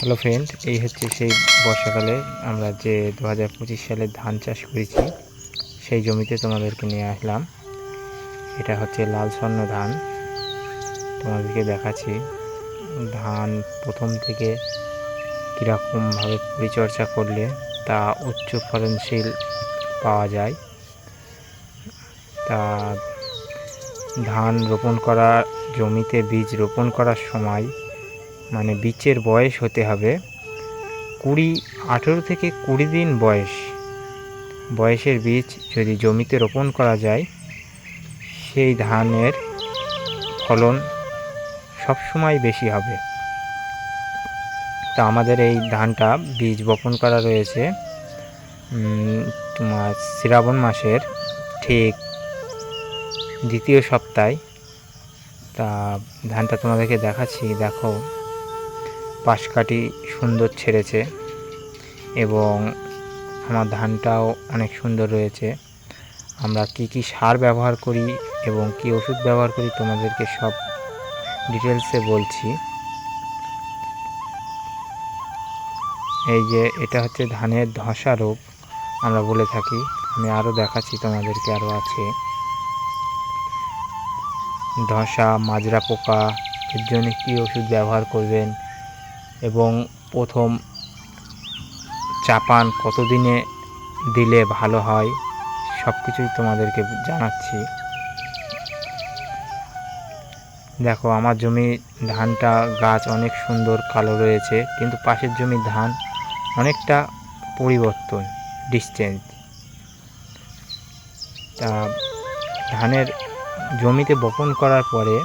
Hello friend এই হচ্ছে সেই বর্ষাকালে আমরা যে দু হাজার পঁচিশ সালে ধান চাষ করেছি, সেই জমিতে তোমাদেরকে নিয়ে আসলাম। এটা হচ্ছে লাল স্বর্ণ ধান। তোমাদেরকে দেখাচ্ছি ধান প্রথম থেকে কীরকমভাবে পরিচর্যা করলে তা উচ্চ ফলনশীল পাওয়া যায়। তা ধান রোপণ করা জমিতে বীজ রোপণ করার সময় মানে বীজের বয়স হতে হবে কুড়ি, আঠেরো থেকে কুড়ি দিন বয়স। বয়সের বীজ যদি জমিতে রোপণ করা যায়, সেই ধানের ফলন সবসময় বেশি হবে। তা আমাদের এই ধানটা বীজ বপন করা রয়েছে। তোমার শ্রাবণ মাসের ঠিক দ্বিতীয় সপ্তাহে। তা ধানটা তোমাদেরকে দেখাচ্ছি, দেখো। পাশকাঠি সুন্দর ছেড়েছে এবং আমার ধানটাও অনেক সুন্দর রয়েছে। আমরা কি কি সার ব্যবহার করি এবং কি ওষুধ ব্যবহার করি তোমাদেরকে সব ডিটেলসে বলছি। এই যে এটা হচ্ছে ধানের ধসা রোগ, আমরা বলে থাকি। আমি আরও দেখাচ্ছি তোমাদেরকে আরও আছে। ধসা, মাজরা পোকা, এর জন্য কী ওষুধ ব্যবহার করবেন? এবং প্রথম চাপান কতদিনে দিলে ভালো হয় সব কিছুই তোমাদেরকে জানাচ্ছি। দেখো, আমার জমি ধানটা গাছ অনেক সুন্দর কালো রয়েছে, কিন্তু পাশের জমি ধান অনেকটা পরিবর্তন ডিস্টেন্স তা ধানের জমিতে বপন করার পরে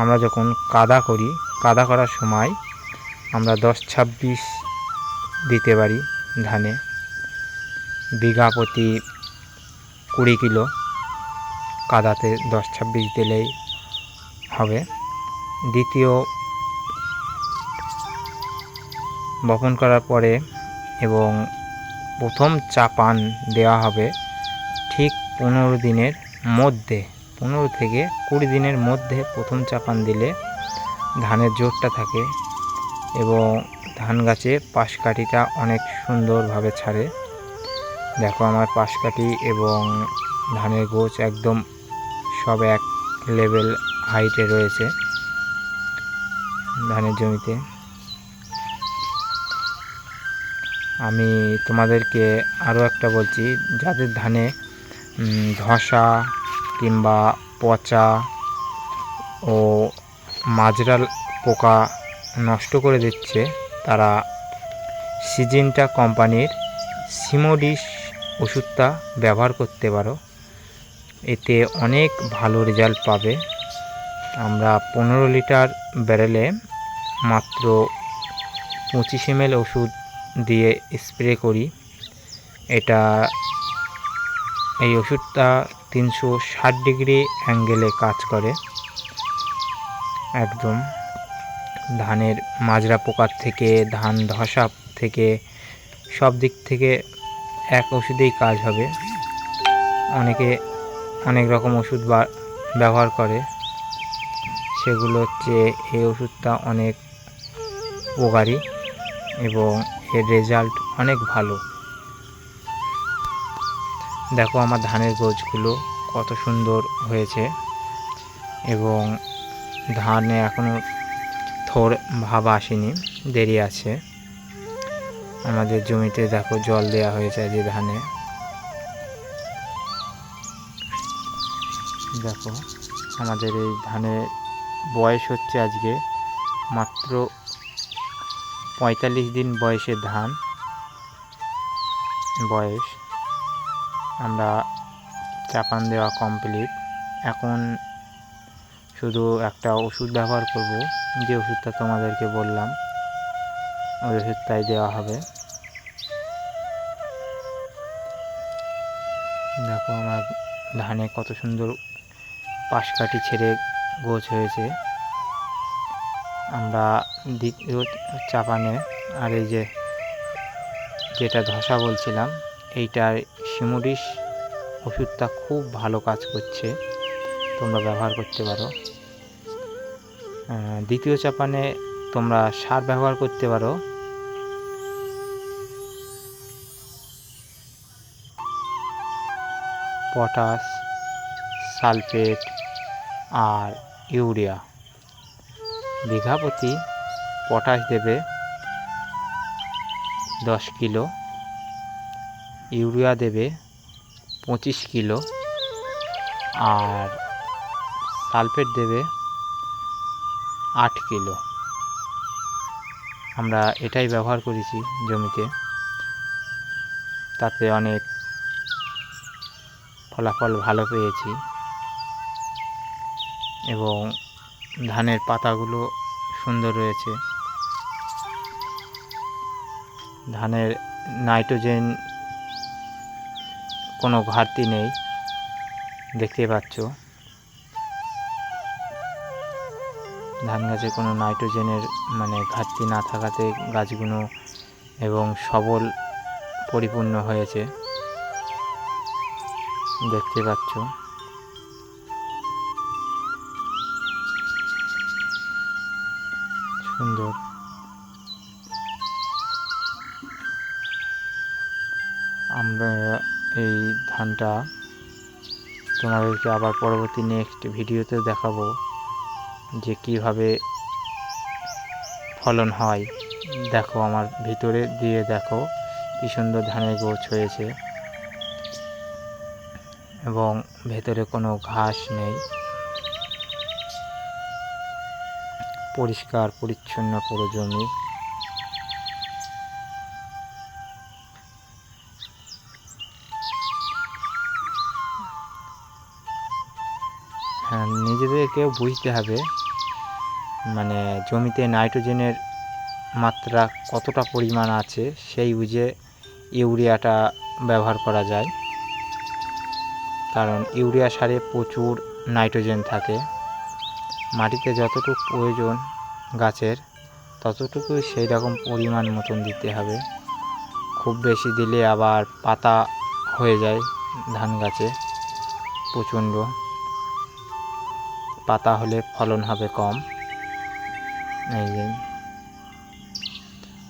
আমরা যখন কাদা করি, কাদা করার সময় আমরা দশ ছাব্বিশ দিতে পারি ধানে। বিঘা প্রতি কুড়ি কিলো কাদাতে দশ ছাব্বিশ দিলেই হবে। দ্বিতীয় বপন করার পরে এবং প্রথম চাপান দেওয়া হবে ঠিক পনেরো দিনের মধ্যে, পনেরো থেকে কুড়ি দিনের মধ্যে প্রথম চাপান দিলে ধানের জোরটা থাকে এবং ধান গাছে পাশকাঠিটা অনেক সুন্দরভাবে ছাড়ে। দেখো আমার পাশকাঠি এবং ধানের গোছ একদম সব এক লেভেল হাইটে রয়েছে ধানের জমিতে। আমি তোমাদেরকে আরও একটা বলছি, যাদের ধানে ধসা কিংবা পচা ও মাজরা পোকা নষ্ট করে দিচ্ছে তারা সিজিনটা কোম্পানির সিমোডিস ওষুধটা ব্যবহার করতে পারো। এতে অনেক ভালো রেজাল্ট পাবে। আমরা পনেরো লিটার ব্যারেলে মাত্র পঁচিশ এম ওষুধ দিয়ে স্প্রে করি। এটা এই ওষুধটা তিনশো ষাট ডিগ্রি অ্যাঙ্গেলে কাজ করে। একদম। ধানের মাজরা পোকার থেকে, ধান ধসা থেকে, সব দিক থেকে এক ওষুধেই কাজ হবে। অনেকে অনেক রকম ওষুধ ব্যবহার করে। সেগুলো হচ্ছে এই ওষুধটা অনেক উপকারী এবং এর রেজাল্ট অনেক ভালো। দেখো আমার ধানের গোছগুলো কত সুন্দর হয়েছে এবং ধানে এখনও থোর ভাব আসেনি, দেরি আছে। আমাদের জমিতে দেখো জল দেওয়া হয়েছে যে ধানে। দেখো, আমাদের এই ধানের বয়স হচ্ছে আজকে মাত্র পঁয়তাল্লিশ দিন বয়সের ধান বয়স। আমরা চাপান দেওয়া কমপ্লিট এখন শুধু একটা ওষুধ ব্যবহার করব। যে ওষুধটা তোমাদেরকে বললাম ওই ওষুধটাই দেওয়া হবে। দেখো আমার ধানে কত সুন্দর পাশকাঠি ছেড়ে গোছ হয়েছে। আমরা দ্বিতীয় চাপানে আর এই যে যেটা ধসা বলছিলাম, এইটার সিমুডিস ওষুধটা খুব ভালো কাজ করছে। তোমরা ব্যবহার করতে পারো। দ্বিতীয় চাপানে তোমরা সার ব্যবহার করতে পারো। পটাশ, সালফেট আর ইউরিয়া। বিঘা প্রতি পটাশ দেবে দশ কিলো, ইউরিয়া দেবে পঁচিশ কিলো, আর সালফেট দেবে আট কিলো। আমরা এটাই ব্যবহার করেছি জমিতে। তাতে অনেক ফলাফল ভালো পেয়েছি। এবং ধানের পাতাগুলো সুন্দর রয়েছে। ধানের নাইট্রোজেন কোনো ঘাটতি নেই। দেখতে পাচ্ছ। ধান গাছে কোনো নাইট্রোজেনের মানে ঘাটতি না থাকাতে গাছগুলো এবং সবল পরিপূর্ণ হয়েছে। দেখতে পাচ্ছ। সুন্দর। আমরা এই ধানটা তোমাদেরকে আবার পরবর্তী নেক্সট ভিডিওতে দেখাবো। যে কীভাবে ফলন হয়। দেখো আমার ভিতরে দিয়ে দেখো কি সুন্দর ধানের গোছ হয়েছে। এবং ভেতরে কোনো ঘাস নেই। পরিষ্কার, পরিচ্ছন্ন পুরো জমি। নিজেদেরকেও বুঝতে হবে মানে জমিতে নাইট্রোজেনের মাত্রা কতটা পরিমাণ আছে সেই বুঝে ইউরিয়াটা ব্যবহার করা যায়। কারণ ইউরিয়া সারে প্রচুর নাইট্রোজেন থাকে। মাটিতে যতটুকু প্রয়োজন গাছের, ততটুকু সেই রকম পরিমাণ মতন দিতে হবে। খুব বেশি দিলে আবার পাতা হয়ে যায় ধান গাছে প্রচণ্ড। পাতা হলে ফলন হবে কম। এই যে।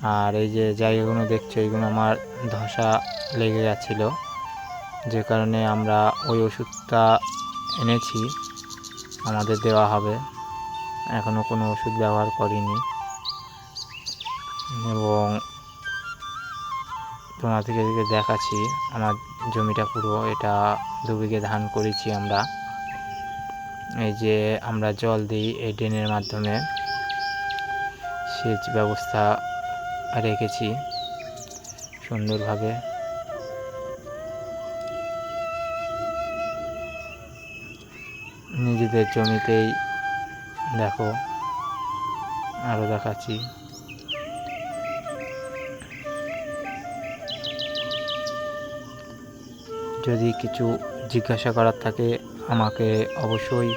আর এই যে জায়গাগুলো দেখছ এইগুলো আমার ধসা লেগে গেছিল। যে কারণে আমরা ওই ওষুধটা এনেছি, আমাদের দেওয়া হবে। এখনও কোনো ওষুধ ব্যবহার করিনি। এবং তোমাদেরকে দেখাচ্ছি, আমার জমিটা পুরো, এটা দু বিঘে ধান করেছি আমরা। এই যে আমরা জল দিই এই ড্রেনের মাধ্যমে, সেচ ব্যবস্থা রেখেছি সুন্দরভাবে। নিজেদের জমিতেই দেখো আরও দেখাচ্ছি। যদি কিছু জিজ্ঞাসা করার থাকে আমাকে অবশ্যই